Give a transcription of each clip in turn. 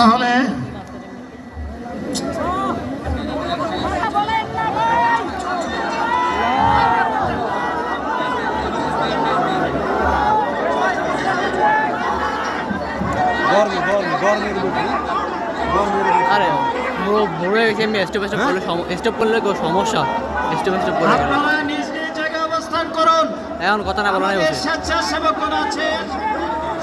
তাহলে আরে পুরো গেছে আমি স্টেপ স্টেপ করলে স্টেপ করলে সমস্যা স্টেপ স্টেপ করলে আপনারা নিজ নিজ জায়গায় অবস্থান করুন। এখন কথা না বলা নাই আমাদের আছেন?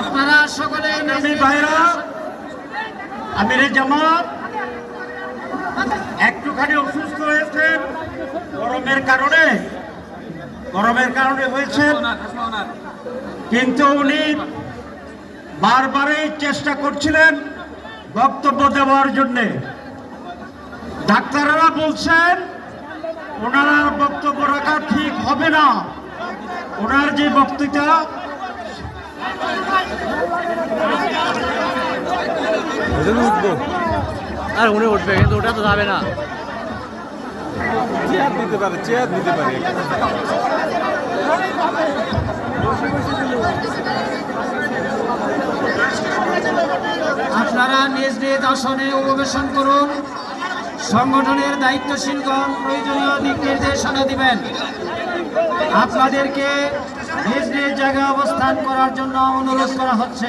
আপনারা সকলে আমি ভাইরা আমিরে জামাত। একটুখানি অসুস্থ হয়েছেন গরমের কারণে। গরমের কারণে হয়েছেন কিন্তু উনি বারবারই চেষ্টা করছিলেন বক্তব্য দেওয়ার জন্যে। ডাক্তাররা বলছেন ওনারা বক্তব্য রাখা ঠিক হবে না। ওনার যে বক্তৃতা উঠবো আর উনি উঠবে কিন্তু ওটা তো যাবে না। চেয়ার দিতে পারে চেয়ার দিতে পারে। আপনারা নিজ নিজ আসনে উপবেশন করুন। সংগঠনের দায়িত্বশীলগণ প্রয়োজনীয় দিক নির্দেশনা দিবেন। আপনাদেরকে নিজ নিজ জায়গায় অবস্থান করার জন্য অনুরোধ করা হচ্ছে।